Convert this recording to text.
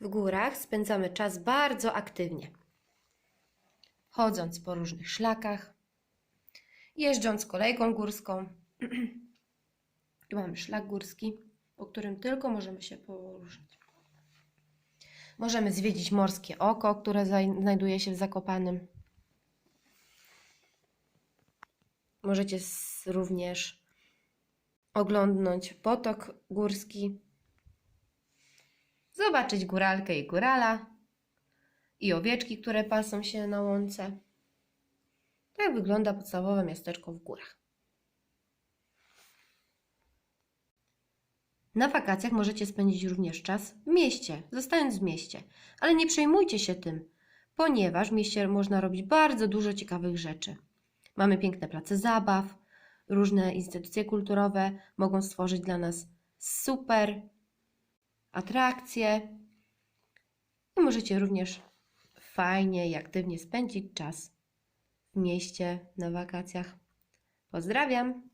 W górach spędzamy czas bardzo aktywnie. Chodząc po różnych szlakach, jeżdżąc kolejką górską. tu mamy szlak górski, po którym tylko możemy się poruszać. Możemy zwiedzić morskie oko, które znajduje się w Zakopanym. Możecie również oglądnąć potok górski, zobaczyć góralkę i górala i owieczki, które pasą się na łące. Tak wygląda podstawowe miasteczko w górach. Na wakacjach możecie spędzić również czas w mieście, zostając w mieście, ale nie przejmujcie się tym, ponieważ w mieście można robić bardzo dużo ciekawych rzeczy. Mamy piękne place zabaw, różne instytucje kulturowe mogą stworzyć dla nas super atrakcje i możecie również fajnie i aktywnie spędzić czas w mieście na wakacjach. Pozdrawiam!